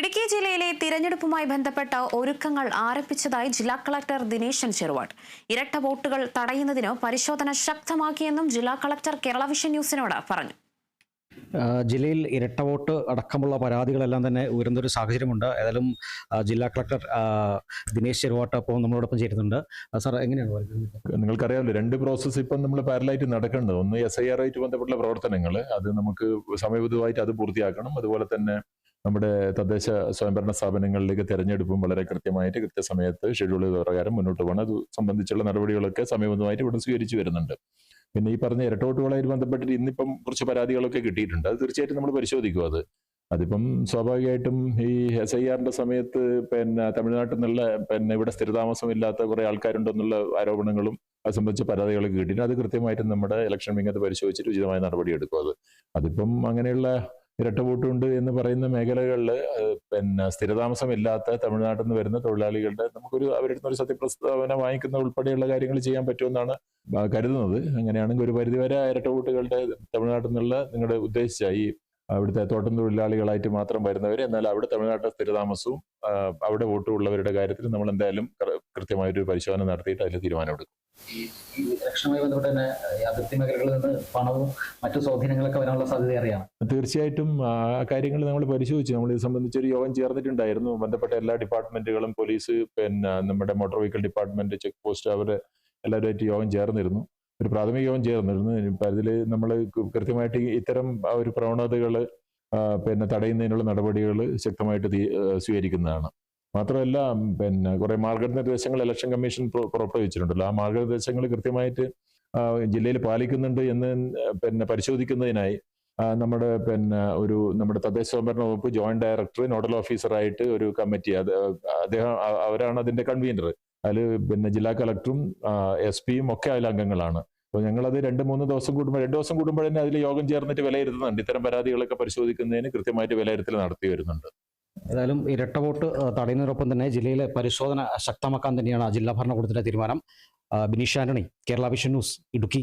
ഇടുക്കി ജില്ലയിലെ തിരഞ്ഞെടുപ്പുമായി ബന്ധപ്പെട്ട ഒരുക്കങ്ങൾ ആരംഭിച്ചതായി ജില്ലാ കളക്ടർ ദിനേശൻ ചെറുവാട്ട് ഇരട്ട വോട്ടുകൾ തടയുന്നതിന് പരിശോധന ശക്തമാക്കിയെന്നും ജില്ലാ കളക്ടർ കേരള വിഷൻ ന്യൂസിനോട് പറഞ്ഞു. ജില്ലയിൽ ഇരട്ട വോട്ട് അടക്കമുള്ള പരാതികളെല്ലാം തന്നെ ഉയരുന്നൊരു സാഹചര്യമുണ്ട്. ഏതായാലും ജില്ലാ കളക്ടർ ദിനേശ് ചെറുവാട്ട് അപ്പോൾ നമ്മളോടൊപ്പം ചേരുന്നുണ്ട്. സാർ എങ്ങനെയാണ് പറയുന്നത് നിങ്ങൾക്കറിയാമല്ലോ രണ്ട് പ്രോസസ്സ് ഇപ്പം നമ്മൾ പാരലായിട്ട് നടക്കേണ്ടത് ഒന്ന് എസ് ഐ ആർ ആയിട്ട് ബന്ധപ്പെട്ടുള്ള പ്രവർത്തനങ്ങൾ അത് നമുക്ക് സമയബദ്ധമായിട്ട് അത് പൂർത്തിയാക്കണം. അതുപോലെ തന്നെ നമ്മുടെ തദ്ദേശ സ്വയംഭരണ സ്ഥാപനങ്ങളിലേക്ക് തെരഞ്ഞെടുപ്പും വളരെ കൃത്യമായിട്ട് കൃത്യസമയത്ത് ഷെഡ്യൂൾ പ്രകാരം മുന്നോട്ട് പോകണം. അത് സംബന്ധിച്ചുള്ള നടപടികളൊക്കെ സമയബന്ധമായിട്ട് ഇവിടെ സ്വീകരിച്ചു വരുന്നുണ്ട്. പിന്നെ ഈ പറഞ്ഞ ഇരട്ടോട്ടുകളായിട്ട് ബന്ധപ്പെട്ടിട്ട് ഇന്നിപ്പം കുറച്ച് പരാതികളൊക്കെ കിട്ടിയിട്ടുണ്ട്. അത് തീർച്ചയായിട്ടും നമ്മൾ പരിശോധിക്കും അത്. അതിപ്പം സ്വാഭാവികമായിട്ടും ഈ എസ് ഐ ആറിന്റെ സമയത്ത് പിന്നെ തമിഴ്നാട്ടിൽ നിന്നുള്ള പിന്നെ ഇവിടെ സ്ഥിരതാമസമില്ലാത്ത കുറെ ആൾക്കാരുണ്ടെന്നുള്ള ആരോപണങ്ങളും അത് സംബന്ധിച്ച പരാതികളൊക്കെ കിട്ടിയിട്ടുണ്ട്. അത് കൃത്യമായിട്ടും നമ്മുടെ ഇലക്ഷൻ വിംഗത്ത് പരിശോധിച്ചിട്ട് ഉചിതമായ നടപടി എടുക്കും അത്. അതിപ്പം അങ്ങനെയുള്ള ഇരട്ട വോട്ടുണ്ട് എന്ന് പറയുന്ന മേഖലകളിൽ പിന്നെ സ്ഥിരതാമസമില്ലാത്ത തമിഴ്നാട്ടിൽ നിന്ന് വരുന്ന തൊഴിലാളികളുടെ നമുക്കൊരു അവരുടെ ഒരു സത്യപ്രസ്താവന വാങ്ങിക്കുന്ന ഉൾപ്പെടെയുള്ള കാര്യങ്ങൾ ചെയ്യാൻ പറ്റുമെന്നാണ് കരുതുന്നത്. അങ്ങനെയാണെങ്കിൽ ഒരു പരിധിവരെ ഇരട്ട വോട്ടുകളുടെ തമിഴ്നാട്ടിൽ നിന്നുള്ള നിങ്ങളുടെ ഉദ്ദേശിച്ച ഈ അവിടുത്തെ തോട്ടം തൊഴിലാളികളായിട്ട് മാത്രം വരുന്നവർ എന്നാൽ അവിടെ തമിഴ്നാട്ടിലെ സ്ഥിരതാമസവും അവിടെ വോട്ട് ഉള്ളവരുടെ കാര്യത്തിൽ നമ്മൾ എന്തായാലും കൃത്യമായൊരു പരിശോധന നടത്തിയിട്ട് അതിൽ തീരുമാനമെടുക്കും ഈ ഈ ബന്ധപ്പെട്ട് തന്നെ അതിർത്തി മേഖലകളിൽ നിന്ന് പണവും മറ്റു സ്വാധീനങ്ങളൊക്കെ വരാനുള്ള സാധ്യത അറിയാം തീർച്ചയായിട്ടും കാര്യങ്ങൾ നമ്മൾ പരിശോധിച്ചു. നമ്മൾ ഇത് സംബന്ധിച്ച് ഒരു യോഗം ചേർന്നിട്ടുണ്ടായിരുന്നു. ബന്ധപ്പെട്ട എല്ലാ ഡിപ്പാർട്ട്മെന്റുകളും പോലീസ് പിന്നെ നമ്മുടെ motor vehicle department check post അവർ എല്ലാവരുമായിട്ട് യോഗം ചേർന്നിരുന്നു. ഒരു പ്രാഥമിക യോഗം ചേർന്നിരുന്നു. അതിൽ നമ്മൾ കൃത്യമായിട്ട് ഇത്തരം ഒരു പ്രവണതകൾ പിന്നെ തടയുന്നതിനുള്ള നടപടികൾ ശക്തമായിട്ട് സ്വീകരിക്കുന്നതാണ്. മാത്രമല്ല പിന്നെ കുറെ മാർഗനിർദ്ദേശങ്ങൾ ഇലക്ഷൻ കമ്മീഷൻ പുറ- പുറപ്പെടുവിച്ചിട്ടുണ്ടല്ലോ. ആ മാർഗനിർദ്ദേശങ്ങൾ കൃത്യമായിട്ട് ജില്ലയിൽ പാലിക്കുന്നുണ്ട് എന്ന് പിന്നെ പരിശോധിക്കുന്നതിനായി നമ്മുടെ പിന്നെ ഒരു നമ്മുടെ തദ്ദേശ സ്വയംഭരണ വകുപ്പ് ജോയിന്റ് ഡയറക്ടർ നോഡൽ ഓഫീസറായിട്ട് ഒരു കമ്മിറ്റി അത് അദ്ദേഹം അവരാണ് അതിന്റെ കൺവീനർ അതിൽ പിന്നെ ജില്ലാ കളക്ടറും എസ് പിയും ഒക്കെ അതിൽ അംഗങ്ങളാണ്. അപ്പോൾ ഞങ്ങളത് രണ്ട് മൂന്ന് ദിവസം കൂടുമ്പോൾ രണ്ട് ദിവസം കൂടുമ്പോൾ അതിൽ യോഗം ചേർന്നിട്ട് വിലയിരുത്തുന്നുണ്ട്. ഇത്തരം പരാതികളൊക്കെ പരിശോധിക്കുന്നതിന് കൃത്യമായിട്ട് വിലയിരുത്തൽ നടത്തി വരുന്നുണ്ട്. ഏതായാലും ഇരട്ട വോട്ട് തടയുന്നതിനൊപ്പം തന്നെ ജില്ലയിലെ പരിശോധന ശക്തമാക്കാൻ തന്നെയാണ് ജില്ലാ ഭരണകൂടത്തിന്റെ തീരുമാനം. Bineesh Antony Kerala vision news Idukki.